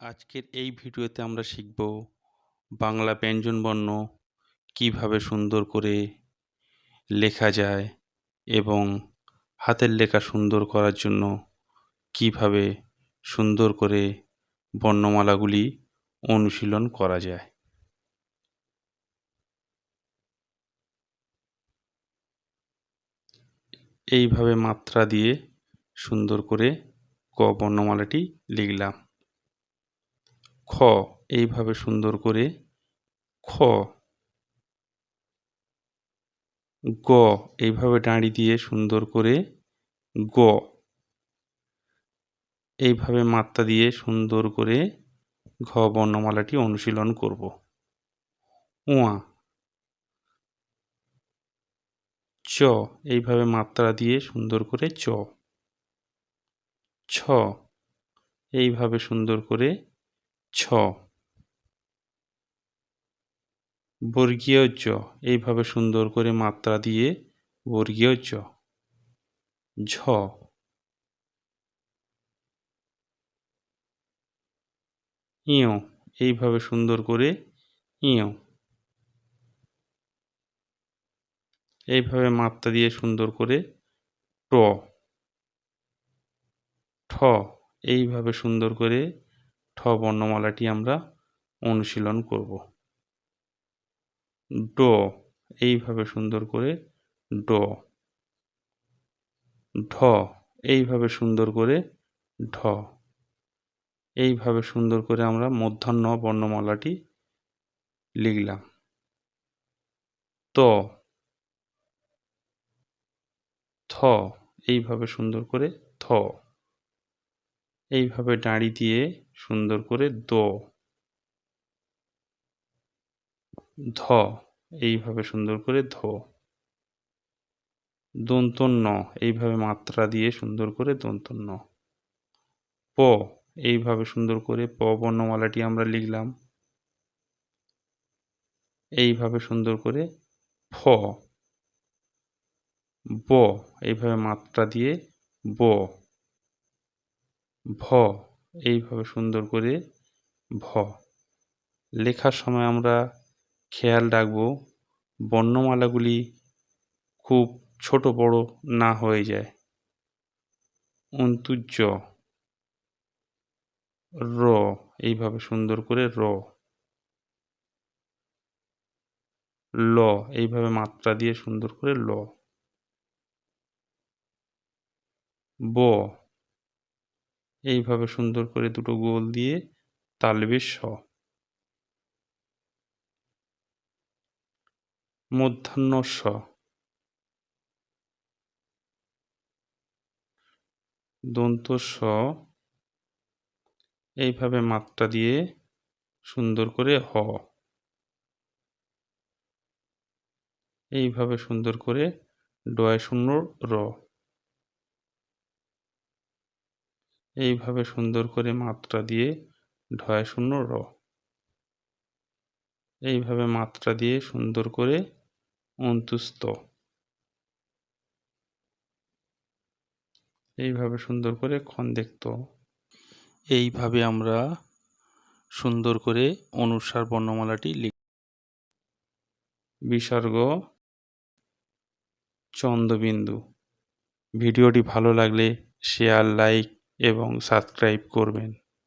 আজকের এই ভিডিওতে আমরা শিখব বাংলা ব্যঞ্জনবর্ণ কীভাবে সুন্দর করে লেখা যায় এবং হাতের লেখা সুন্দর করার জন্য কীভাবে সুন্দর করে বর্ণমালাগুলি অনুশীলন করা যায়। এইভাবে মাত্রা দিয়ে সুন্দর করে ক বর্ণমালাটি লিখলাম। খ এইভাবে সুন্দর করে খ। গ এইভাবে দাঁড়ি দিয়ে সুন্দর করে গ। এইভাবে মাত্রা দিয়ে সুন্দর করে ঘ বর্ণমালাটি অনুশীলন করব। উয়া। চ এইভাবে মাত্রা দিয়ে সুন্দর করে চ। ছ এইভাবে সুন্দর করে ছ। বর্গীয় জ, এইভাবে সুন্দর করে মাত্রা দিয়ে বর্গীয় জ। ঝ। ইয়, এইভাবে সুন্দর করে ইয়। এইভাবে মাত্রা দিয়ে সুন্দর করে ট। ঠ, এইভাবে সুন্দর করে ঠ বর্ণমালাটি আমরা অনুশীলন করব। ড, এইভাবে সুন্দর করে ড। ঢ, এইভাবে সুন্দর করে ঢ। এইভাবে সুন্দর করে আমরা মধ্যাহ্ন বর্ণমালাটি লিখলাম। ত, থ, এইভাবে সুন্দর করে থ। এইভাবে দাঁড়ি দিয়ে সুন্দর করে দ। ধ, এইভাবে সুন্দর করে ধ। দন্তন্য, এইভাবে মাত্রা দিয়ে সুন্দর করে দন্তন্য। প, এইভাবে সুন্দর করে প বর্ণমালাটি আমরা লিখলাম। এইভাবে সুন্দর করে ফ। ব, এইভাবে মাত্রা দিয়ে ব। ভ, এইভাবে সুন্দর করে ভ। লেখার সময় আমরা খেয়াল রাখব, বর্ণমালাগুলি খুব ছোট বড় না হয়ে যায়। অন্তুজ র, এইভাবে সুন্দর করে র। ল, এইভাবে মাত্রা দিয়ে সুন্দর করে ল। ব এইভাবে সুন্দর করে দুটো গোল দিয়ে তালবে স মধ্যাহ্ন স দন্ত স এইভাবে মাত্রা দিয়ে সুন্দর করে হ। এইভাবে সুন্দর করে ডয় শূন্য র। এইভাবে সুন্দর করে মাত্রা দিয়ে ঢয় শূন্য র। এইভাবে মাত্রা দিয়ে সুন্দর করে অন্তুস্ত এইভাবে সুন্দর করে ক্ষণ খন্দেক্ত। এইভাবে আমরা সুন্দর করে অনুসার বর্ণমালাটি লিখ বিসর্গ চন্দ্রবিন্দু। ভিডিওটি ভালো লাগলে শেয়ার লাইক এবং সাবস্ক্রাইব করবেন।